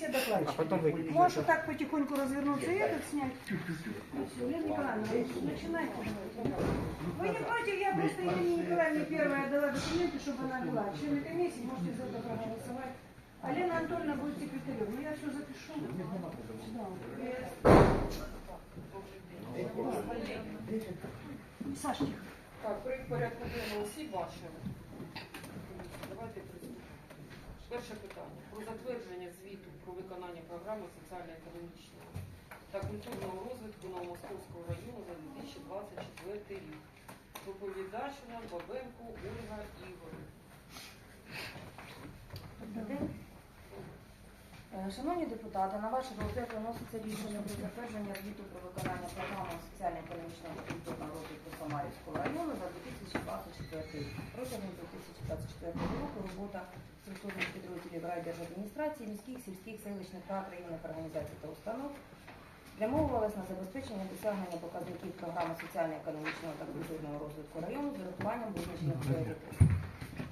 все А докладчики. потом выключить. Можешь так потихоньку развернуться и этот снять. Все, Лена Николаевна, начинайте. Вы не против, я просто Елене Николаевне первая дала документы, чтобы она была. Члены комиссии можете за это проголосовать. А Лена Анатольевна будет секретарем. Ну я все запишу. Да. Саш, тихо. Так, проект порядку денного всі бачили. Давайте. Перше питання. Про затвердження звіту про виконання програми соціально-економічного та культурного розвитку Новомосковського району за 2024 рік. Доповідач нам Бабенко Ольга Ігорівна. Шановні депутати, на ваш розгляд виноситься рішення про затвердження звіту про виконання програми соціально-економічного культурного розвитку Самарівського району за 2024 рік. Протягом 2024 року робота структурних підрозділів райдержадміністрації, міських, сільських, селищних рад, районних організацій та установ спрямовувалась на забезпечення досягнення показників програми соціально-економічного та культурного розвитку району з урахуванням визначених пріоритетів.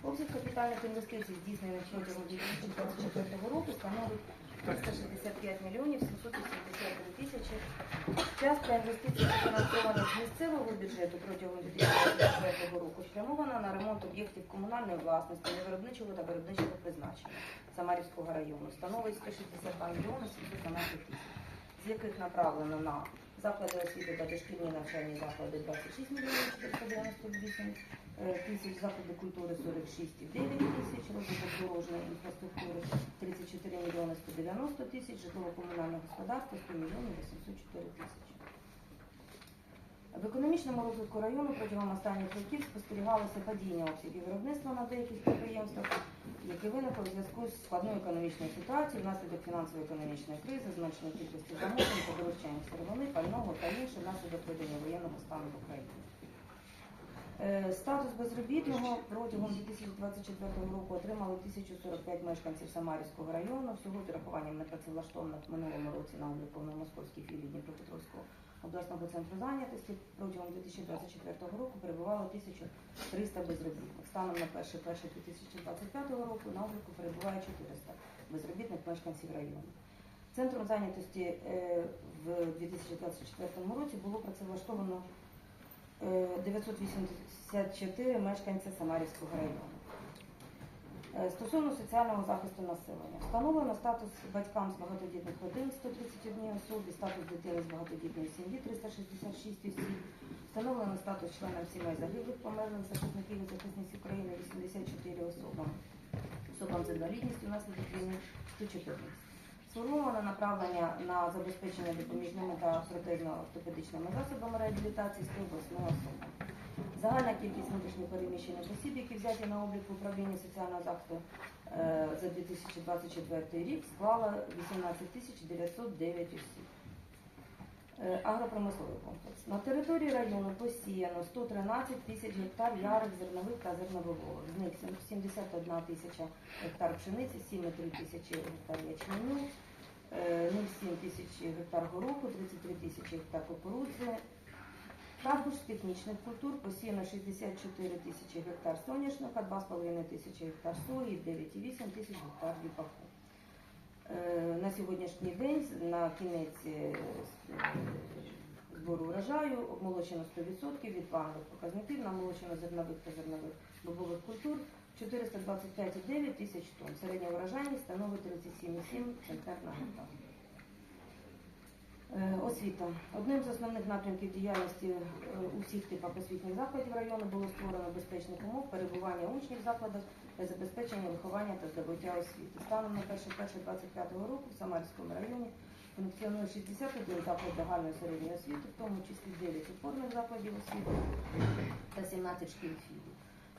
Обсяг капітальних інвестицій, здійснених протягом 2024 року, становить 365 мільйонів 783 тисячі. Частка інвестицій, фінансована з місцевого бюджету протягом 2024 року, спрямована на ремонт об'єктів комунальної власності, невиробничого та виробничого призначення Самарівського району, становить 162 мільйони 712 тисяч, з яких направлено на заклади освіти та дошкільні навчальні заклади 26 мільйонів 498 е, тисяч, заклади культури 46,9 тисяч, розвиток дорожньої інфраструктури 34 мільйони 190 тисяч, житлово-комунальне господарство 100 мільйонів 804 тисячі. В економічному розвитку району протягом останніх років спостерігалося падіння обсягів виробництва на деяких підприємствах, які виникли в зв'язку з складною економічною ситуацією внаслідок фінансово-економічної кризи, зменшення кількості замовлень, подорожчання сировини, пального та інше внаслідок ведення воєнного стану в Україні. Е, Статус безробітного протягом 2024 року отримали 1045 мешканців Самарівського району. Всього з урахуванням непрацевлаштованих в минулому році на Новомосковській філії Дніпропетровського обласного центру зайнятості протягом 2024 року перебувало 1300 безробітних. Станом на 1.1.2025 року на обліку перебуває 400 безробітних мешканців району. Центром зайнятості е, в 2024 році було працевлаштовано 984 мешканця Самарівського району. Е, Стосовно соціального захисту населення, встановлено статус батькам з багатодітних родин 131 особи, статус дитини з багатодітної сім'ї 366 осіб, встановлено статус членам сімей загиблих померлих захисників і захисниць України 84 особам, особам з інвалідністю внаслідок війни 114. Сформовано направлення на забезпечення допоміжними та протезно-ортопедичними засобами реабілітації з 108 особам. Загальна кількість внутрішньо переміщених осіб, які взяті на облік в управлінні соціального захисту е, за 2024 рік, склала 18 тисяч 909 осіб. Е, Агропромисловий комплекс. На території району посіяно 113 тисяч гектар ярих зернових та зернового. З них 71 тисяча гектар пшениці, 7,3 тисячі гектар ячменю, 0,7 тисяч гектар гороху, 33 тисячі гектар кукурудзи, також з технічних культур посіяно 64 тисячі гектар соняшника, 2,5 тисячі гектар сої, 9,8 тисяч гектар ріпаку. Е, На сьогоднішній день, на кінець е, збору врожаю, обмолочено 100% від планових показників, намолочено зернових та зернових бобових культур 425,9 тисяч тонн. Середня врожайність становить 37,7 центнер на гектар. Е, Освіта. Одним з основних напрямків діяльності е, у типах освітніх закладів району було створено безпечних умов перебування учнів закладах та забезпечення виховання та здобуття освіти. Станом на 1.1.25 року в Самарському районі функціонує 61 заклад загальної середньої освіти, в тому числі 9 опорних закладів освіти та 17 шкіл філій.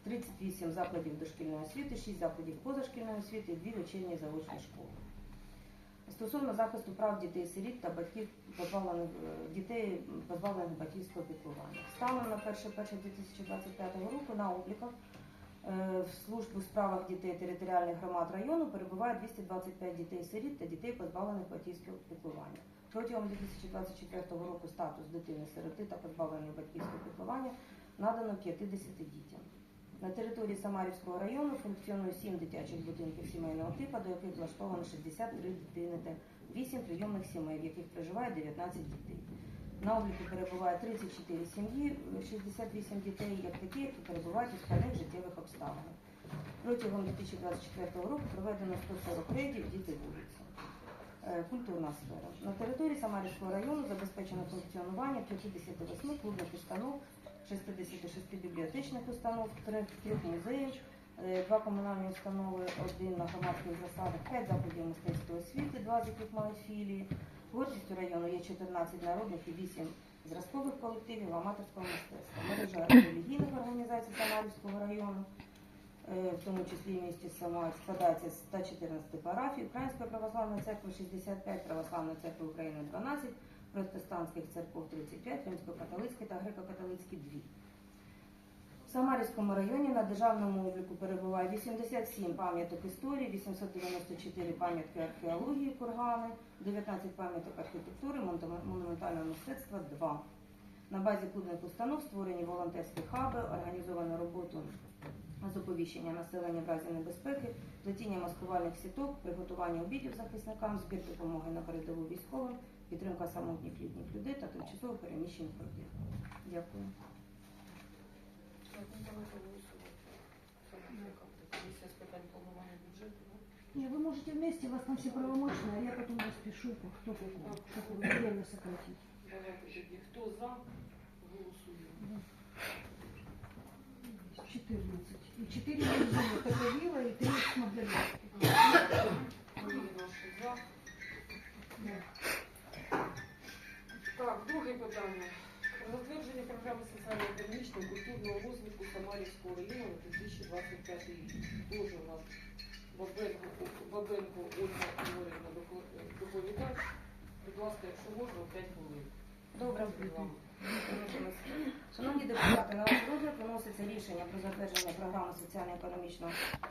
38 закладів дошкільної освіти, 6 закладів позашкільної освіти 2 вечірні заочні школи. Стосовно захисту прав дітей-сиріт та батьків позбавлених е, дітей позбавлених батьківського піклування. Станом на 1.1.2025 року на обліках е, в службу у справах дітей територіальних громад району перебуває 225 дітей-сиріт та дітей позбавлених батьківського піклування. Протягом 2024 року статус дитини-сироти та позбавленої батьківського піклування надано 50 дітям. На території Самарівського району функціонує 7 дитячих будинків сімейного типу, до яких влаштовано 63 дитини та 8 прийомних сімей, в яких проживає 19 дітей. На обліку перебуває 34 сім'ї, 68 дітей, як такі, які перебувають у складних життєвих обставинах. Протягом 2024 року проведено 140 рейдів діти вулиці. Е, Культурна сфера. На території Самарівського району забезпечено функціонування 58 клубних установ, 66 бібліотечних установ, 3 музеїв, е, два комунальні установи, один на громадських засадах, 5 закладів мистецької освіти, два з яких мають філії. Гордістю району є 14 народних і 8 зразкових колективів аматорського мистецтва. Мережа релігійних організацій Самарівського району, е, в тому числі в місті Самар, складається з 114 парафій, Української православної церкви 65, Православної церкви України 12, протестантських церков 35, римсько-католицьких та греко-католицькі 2. В Самарівському районі на державному обліку перебуває 87 пам'яток історії, 894 пам'ятки археології кургани, 19 пам'яток архітектури, монументального мистецтва 2. На базі клубних установ створені волонтерські хаби, організовано роботу з оповіщення населення в разі небезпеки, плетіння маскувальних сіток, приготування обідів захисникам, збір допомоги на передову військовим, підтримка самотніх літніх людей та тимчасово переміщених родин. Дякую. Так, ну, давайте голосувати. Саме яка буде комісія з питань планування бюджету. ну. Не, вы можете вместе, у вас там все правомочные, а я потом распишу, кто какой, чтобы время сократить. Давайте тоді. Хто за, голосуємо. 14. И 4 я Таговила и 3 Смоглянов. Програми соціально-економічного культурного розвитку Самарівського району на 2025 рік. Дуже у нас Бабенко, Бабенко Ольга Ігорівна доко- доповідач. Будь ласка, якщо можна, 5 хвилин. Добре. Шановні депутати, на ваш розгляд виноситься рішення про затвердження програми соціально-економічного та